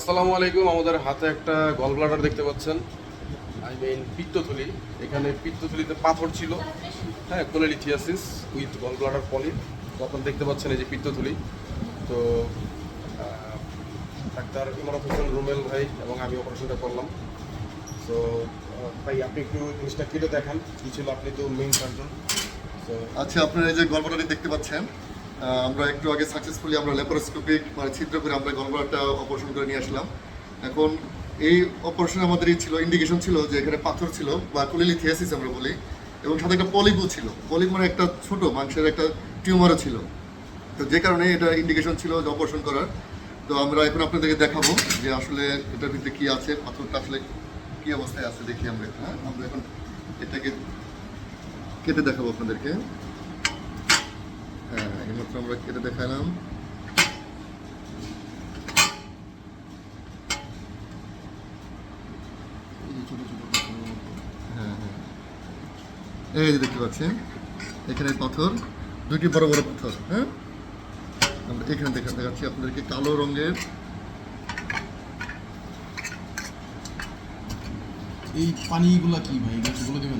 আসসালামু আলাইকুম। আমাদের হাতে একটা গল ব্লাডার দেখতে পাচ্ছেন। আই মিন পিত্তথলি। এখানে পিত্তথলিতে পাথর ছিল। হ্যাঁ cholelithiasis with gall bladder polyp তখন দেখতে পাচ্ছেন এই যে পিত্তথলি। তো ডাক্তার ইমরাত হোসেন রুমেল ভাই এবং আমি অপারেশনটা করলাম। তো ভাই, আপনি একটু জিনিসটা কেটে দেখান। কি ছিল? আপনি তো মেইন সার্জন তো আচ্ছা আপনারা এই যে গল্পটাটি দেখতে পাচ্ছেন। আমরা একটু আগে সাকসেসফুলি আমরা ল্যাপারোস্কোপিক মানে ছিদ্র করে আমরা গল্পটা অপারেশন করে নিয়ে আসলাম। এখন এই অপারেশনে আমাদের ছিল ইন্ডিকেশন ছিল যে এখানে পাথর ছিল বা কোলিলিথিয়াসিস আমরা বলি, এবং সাথে একটা পলিপও ছিল। পলিপ মানে একটা ছোট মাংসের একটা টিউমারও ছিল। তো যে কারণে এটা ইন্ডিকেশন ছিল যে অপারেশন করার। তো আমরা এখন আপনাদেরকে দেখাবো যে আসলে এটার ভিতরে কী আছে, পাথরটা আসলে কী অবস্থায় আছে, দেখি আমরা। হ্যাঁ আমরা এখন এটাকে কেটে দেখাবো আপনাদেরকে। হ্যাঁ এইমাত্র আমরা কেটে দেখালাম। হ্যাঁ হ্যাঁ। এই যে দেখতে পাচ্ছেন এখানে পাথর দুইটি বড় বড় পাথর হ্যাঁ? আমরা এখানে দেখা দেখাচ্ছি আপনাদেরকে কালো রঙের। এই পানিগুলা কি ভাই?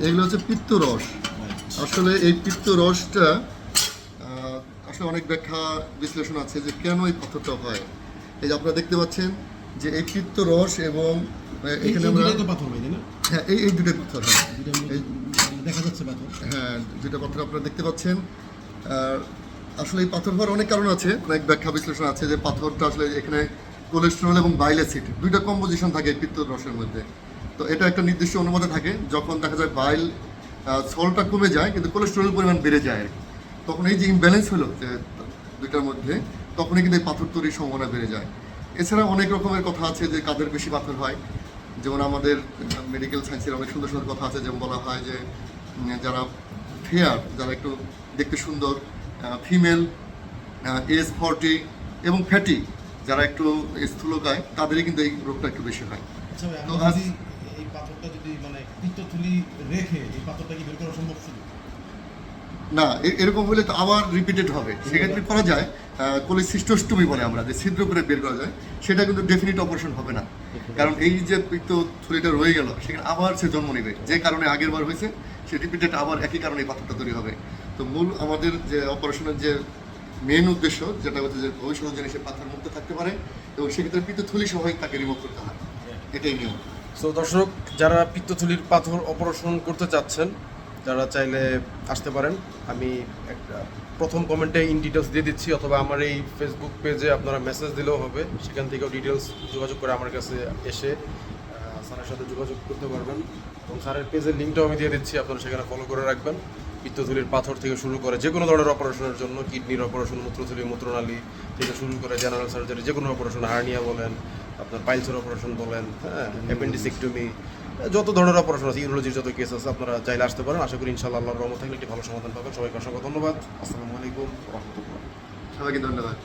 এগুলো হচ্ছে পিত্ত রস আসলে এই পিত্ত রসটা আহ, আসলে অনেক ব্যাখ্যা বিশ্লেষণ আছে যে কেন এই পাথরটা হয়। এই যে আপনারা দেখতে পাচ্ছেন যে এই পিত্ত রস এবং এখানে আমরা পাথর হ্যাঁ এই এই দুটো পাথর হ্যাঁ। দেখা যাচ্ছে পাথর। হ্যাঁ পাথর আপনারা দেখতে পাচ্ছেন। আসলে এই পাথর হওয়ার অনেক কারণ আছে। অনেক ব্যাখ্যা বিশ্লেষণ আছে যে পাথরটা আসলে এখানে কোলেস্টেরল এবং বাইল অ্যাসিড দুইটা কম্পোজিশন থাকে পিত্ত রসের মধ্যে। তো এটা একটা নির্দিষ্ট অনুপাতে থাকে। যখন দেখা যায় বাইল সলটা কমে যায় কিন্তু কোলেস্টেরল পরিমাণ বেড়ে যায় আর কি। তখন এই যে ইমব্যালেন্স হলো যে দুইটার মধ্যে তখনই কিন্তু এই পাথর তৈরির সম্ভাবনা বেড়ে যায়। এছাড়া অনেক রকমের কথা আছে যে কাদের বেশি পাথর হয়। যেমন আমাদের মেডিকেল সায়েন্সের অনেক সুন্দর সুন্দর কথা আছে যেমন বলা হয় যে যারা ফেয়ার যারা একটু দেখতে সুন্দর ফিমেল এজ ফর্টি এবং ফ্যাটি যারা একটু স্থূলকায় তাদেরই কিন্তু এই রোগটা একটু বেশি হয়। আচ্ছা তো এই পাথরটা যদি মানে পিত্তথলি রেখে এই পাথরটা কি বের করা সম্ভব ছিল না এরকম হলে তো আবার রিপিটেড হবে। সেক্ষেত্রে করা যায় কোলিসিস্টোস্টমি বলে আমরা যে ছিদ্র করে বের করা যায় সেটা কিন্তু ডেফিনিট অপারেশন হবে না। কারণ এই যে পিত্ত থলিটা রয়ে গেল সেখানে আবার সে জন্ম নেবে। যে কারণে আগের বার হয়েছে সে রিপিটেড আবার একই কারণে পাথরটা তৈরি হবে। তো মূল আমাদের যে অপারেশনের যে মেন উদ্দেশ্য যেটা হচ্ছে যে ভবিষ্যৎ জিনিসে পাথর মুক্ত থাকতে পারে এবং সেক্ষেত্রে পিত্ত থলি সবাই তাকে রিমুভ করতে হয়। এটাই নিয়ম। তো দর্শক যারা পিত্তথলির পাথর অপারেশন করতে চাচ্ছেন যারা চাইলে আসতে পারেন, আমি একটা প্রথম কমেন্টে ইন ডিটেলস দিয়ে দিচ্ছি, অথবা আমার এই ফেসবুক পেজে আপনারা মেসেজ দিলেও হবে, সেখান থেকেও ডিটেলস যোগাযোগ করে আমার কাছে এসে স্যারের সাথে যোগাযোগ করতে পারবেন। এবং স্যারের পেজের লিঙ্কটাও আমি দিয়ে দিচ্ছি, আপনারা সেখানে ফলো করে রাখবেন। পিত্তথলির পাথর থেকে শুরু করে যে কোনো ধরনের অপারেশনের জন্য কিডনির অপারেশন, মূত্রথলি, মূত্রনালী থেকে শুরু করে জেনারেল সার্জারি যে কোনো অপারেশন হার্নিয়া বলেন, আপনার পাইলসের অপারেশন বলেন হ্যাঁ অ্যাপেন্ডিসেক্টমি যত ধরনের অপারেশন আছে ইউরোলজির যত কেস আছে, আপনারা চাইলে আসতে পারেন। আশা করি ইনশাআল্লাহ আল্লাহর রহমত থাকলে একটি ভালো সমাধান পাবেন। সবাইকে অসংখ্য ধন্যবাদ। আসসালামু আলাইকুম। রহমতুল্লাহ সবাইকে ধন্যবাদ।